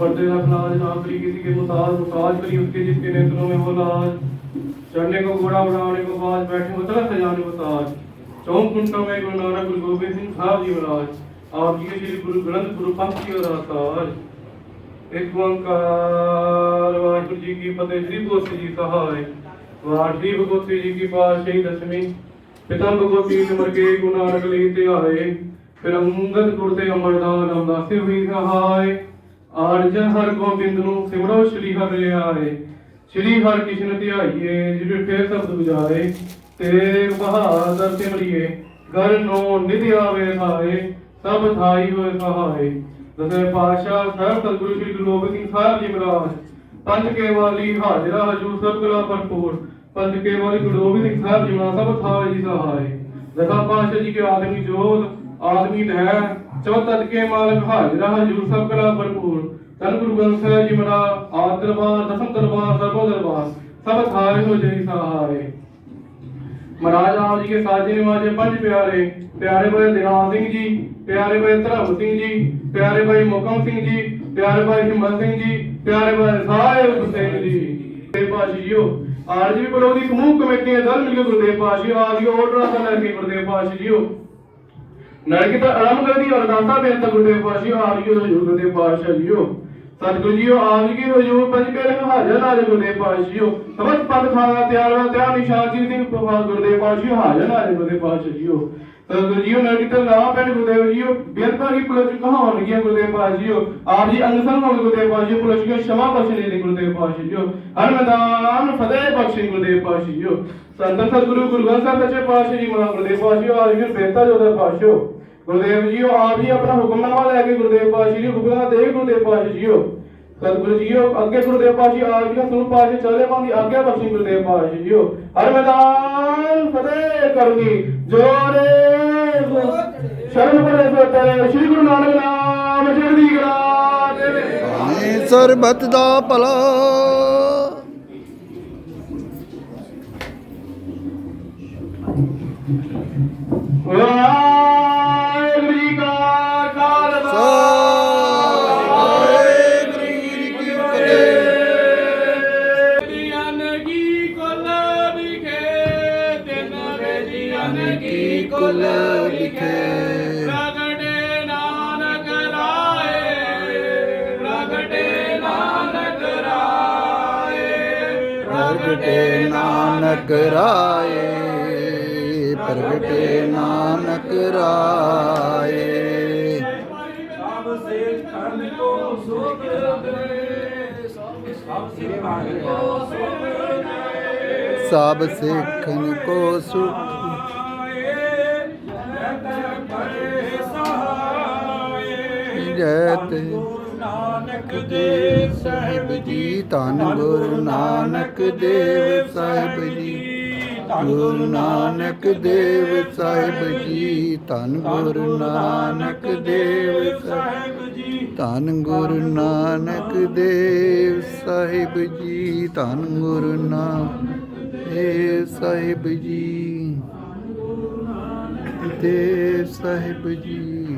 पर्दे का खलाज ना करी किसी के मुताज मुताज करी उसके जिसके नेत्रों में वो लाज चढ़ने को घोड़ा उड़ाने को बाज बैठने को तरह सजाने को ताज चौक कुंटों में गुरु नानक गुरु गोबिंद सिंह साहब जी महाराज आप जी के श्री गुरु ग्रंथ गुरु पंथ की अवतार एक ओंकार वाहिगुरु जी की फतेह श्री गोस्ती जी सहाय वाहिगुरु भगवती जी की पातशाही दसवीं ਪਿਤਾ ਭਗਵਤੀ ਸਿਮਰ ਕੇ ਗੁਰੂ ਨਾਨਕ ਲਈ ਧਿਆਏ ਫਿਰ ਅੰਗਦ ਗੁਰ ਤੇ ਅਮਰਦਾਨ ਅਮਦਾਸੇ ਹੋਈ ਸਹਾਇ ਆਰਜ ਹਰ ਗੋਬਿੰਦ ਨੂੰ ਸਿਮਰੋ ਸ਼੍ਰੀ ਹਰਿ ਲਿਆਏ ਸ਼੍ਰੀ ਹਰਿ ਕ੍ਰਿਸ਼ਨ ਧਿਆਈਏ ਜਿਹੜੇ ਫੇਰ ਸ਼ਬਦ ਬੁਝਾਏ। ਤੇ ਬਹਾਦਰ ਸਿਮਰਿਏ, ਘਰ ਨੋ ਨਿਧਿ ਆਵੇ ਥਾਏ ਸਭ ਥਾਈ ਹੋਏ ਸਹਾਏ। ਦਸੇ ਪਾਸ਼ਾ ਸਾਹਿਬ ਸਤਿਗੁਰੂ ਸ਼੍ਰੀ ਗੁਰੂ ਗੋਬਿੰਦ ਸਿੰਘ ਸਾਹਿਬ ਜੀ ਮਹਾਰਾਜ। ਪੰਜ ਕੇ ਵਾਲੀ ਹਾਜ਼ਰਾ ਹਜੂਰ ਸਭ ਕਲਾ ਭਰਪੂਰ। ਪੰਜ ਕੇ ਵਾਲੀ ਗੁਰੂ ਗੋਬਿੰਦ ਸਿੰਘ ਸਾਹਿਬ ਜੀ ਮਾ ਸਭ ਥਾਏ ਸਹਾਏ। ਦਸਾ ਪਾਸ਼ਾ ਜੀ ਕੇ ਆਦਮੀ ਜੋਤ ਆਦਮੀ ਹੈ। ਚੌਤਤ ਕੇ ਮਾਲਕ ਹਾਜ਼ਰਾ ਹਜੂਰ ਸਭ ਕਲਾ ਭਰਪੂਰ। ਤਨ ਗੁਰੂ ਗ੍ਰੰਥ ਸਾਹਿਬ ਜੀ ਮਰਾ ਆਦ ਦਰਬਾਰ, ਦਸਮ ਦਰਬਾਰ, ਸਰਬੋ ਦਰਬਾਰ, ਸਭ ਥਾਏ ਹੋ ਜਈ ਸਹਾਏ ਮਹਾਰਾਜ ਆਪ ਜੀ ਕੇ ਸਾਜੇ ਨਿਵਾਜੇ ਪੰਜ ਪਿਆਰੇ ਪਿਆਰੇ ਭਾਈ ਦਿਨਾਲ ਸਿੰਘ ਜੀ, ਪਿਆਰੇ ਭਾਈ ਧਰਮ ਸਿੰਘ ਜੀ, ਪਿਆਰੇ ਭਾਈ ਮੁਕਮ ਸਿੰਘ ਜੀ, ਪਿਆਰੇ ਭਾਈ ਹਿੰਮਤ ਸਿੰਘ ਜੀ, ਪਿਆਰੇ ਭਾਈ ਸਾਹਿਬ ਹੁਸੈਨ ਜੀ। ਤੇ ਪਾਸ਼ੀਓ ਆਰ ਜੀ ਬਲੋਂ ਦੀ ਸਮੂਹ ਕਮੇਟੀਆਂ ਮਿਲ ਕੇ ਗੁਰਦੇਵ ਪਾਸ਼ੀ ਆ ਜੀ ਆਰਡਰਾਂ ਦਾ ਲੈ ਕੇ ਗੁਰਦੇਵ ਪਾਸ਼ੀ నడిగితే అడమ కలిగి ఎవరు దాంతా మేము తగ్గుదే భాష ఆర్యో యుగదే భాష అయ్యో ਸਤਿਗੁਰੂ ਜੀਓ, ਆਪ ਜੀ ਹਜੂਰ ਪੰਜ ਪਿਆਰੇ ਹਾਜ਼ਰ ਨਾਲੇ ਗੁਰਦੇਵ ਪਾਸ਼ੀਓ ਸਮਝ ਪਦ ਖਾਣਾ ਤਿਆਰ ਵਾ ਤਿਆਰ ਨਿਸ਼ਾਨ ਜੀ ਸਿੰਘ ਪ੍ਰਭਾ ਗੁਰਦੇਵ ਪਾਸ਼ੀਓ ਹਾਜ਼ਰ ਨਾਲੇ ਗੁਰਦੇਵ ਪਾਸ਼ਾ ਸਤਿਗੁਰੂ ਜੀਓ ਨਰਕ ਤਾਂ ਨਾ ਪੈਣ ਗੁਰਦੇਵ ਜੀਓ ਬੇਨਤਾ ਹੀ ਪੁਲਚ ਕਹਾਉਣ ਲੱਗਿਆ ਗੁਰਦੇਵ ਪਾਸ਼ੀਓ ਆਪ ਜੀ ਅੰਗ ਹੋਣ ਗੁਰਦੇਵ ਪਾਸ਼ੀਓ ਪੁਲਚ ਕੇ ਸ਼ਮਾ ਬਖਸ਼ਣੇ ਦੇ ਗੁਰਦੇਵ ਪਾਸ਼ੀਓ ਹਰ ਮੈਦਾਨ ਫਤਿਹ ਬਖਸ਼ੇ ਗੁਰਦੇਵ ਪਾਸ਼ੀਓ ਸੰਤ ਸਤਿਗੁਰੂ ਗੁਰੂ ਗ੍ਰੰਥ ਸਾਹਿਬ ਸੱਚੇ ਪਾਤਸ਼ਾਹ ਜੀ ਮਹਾਰਾਜ ਗੁਰਦੇਵ ਪਾਸ਼ੀਓ ਆਪ ਜੀ ਬੇਨਤਾ ਜੋਦਾ ਪਾਸ਼ੀਓ ਗੁਰਦੇਵ ਜੀਓ ਆਪ ਜੀ ਆਪਣਾ ਹੁਕਮਨਾਮਾ ਲੈ ਕੇ ਗੁਰਦੇਵ ਪਾਤਸ਼ਾਹ ਜੀ ਹੁਕਮਨਾਮਾ ਦੇ ਗੁਰਦੇਵ ਪਾਤਸ਼ਾਹ ਜੀਓ। ਸਤਿਗੁਰੂ ਜੀਓ ਅੱਗੇ ਗੁਰਦੇਵ ਪਾਤਸ਼ਾਹ ਆਪ ਜੀ ਦਾ ਸੁਣ ਚੱਲੇ ਪਾਉਂਦੀ ਆਗਿਆ ਬਖਸ਼ੀ ਗੁਰਦੇਵ ਪਾਤਸ਼ਾਹ ਜੀਓ। ਹਰ ਮੈਦਾਨ ਫਤਿਹ ਕਰਨੀ ਜੋਰੇ ਸ਼ਰਨ ਪਰੇ ਸੋਤਰੇ ਸ੍ਰੀ ਗੁਰੂ ਨਾਨਕ ਨਾਮ ਚੜ੍ਹਦੀ ਕਲਾ ਦੇਵੇ। ਬਾਣੇ ਸਰਬਤ ਦਾ ਭਲਾ ਬੇਜੀਆਂ ਕੀ ਕੁਲ ਲਿਖੇ। ਪ੍ਰਗਟੇ ਨਾਨਕ ਰਾਏ ਪ੍ਰਗਟੇ ਨਾਨਕ ਰਾਏ ਪ੍ਰਗਟੇ ਨਾਨਕ ਰਾਏ ਪ੍ਰਗਟੇ ਨਾਨਕ ਰਾਏ। ਸਭ ਸੇ ਖੰਡ ਕੋ ਸੁਖ ਦੇ ਸਭ ਸੇ ਖੰਡ ਕੋ ਸੁਖ ਦੇ ਸਭ ਸਿੱਖਨ ਕੋ ਸੁਖ ਜੈ ਤੇ ਨਾਨਕ ਦੇਵ ਸਾਹਿਬ ਜੀ ਧੰਨ ਗੁਰੂ ਨਾਨਕ ਦੇਵ ਸਾਹਿਬ ਜੀ ਗੁਰੂ ਨਾਨਕ ਦੇਵ ਸਾਹਿਬ ਜੀ। ਧੰਨ ਗੁਰੂ ਨਾਨਕ ਦੇਵ ਸਾਹਿਬ ਜੀ। ਧੰਨ ਗੁਰੂ ਨਾਨਕ ਦੇਵ ਸਾਹਿਬ ਜੀ। ਧੰਨ ਗੁਰੂ ਨਾਨਕ ਦੇਵ ਸਾਹਿਬ ਜੀ। ਦੇਵ ਸਾਹਿਬ ਜੀ।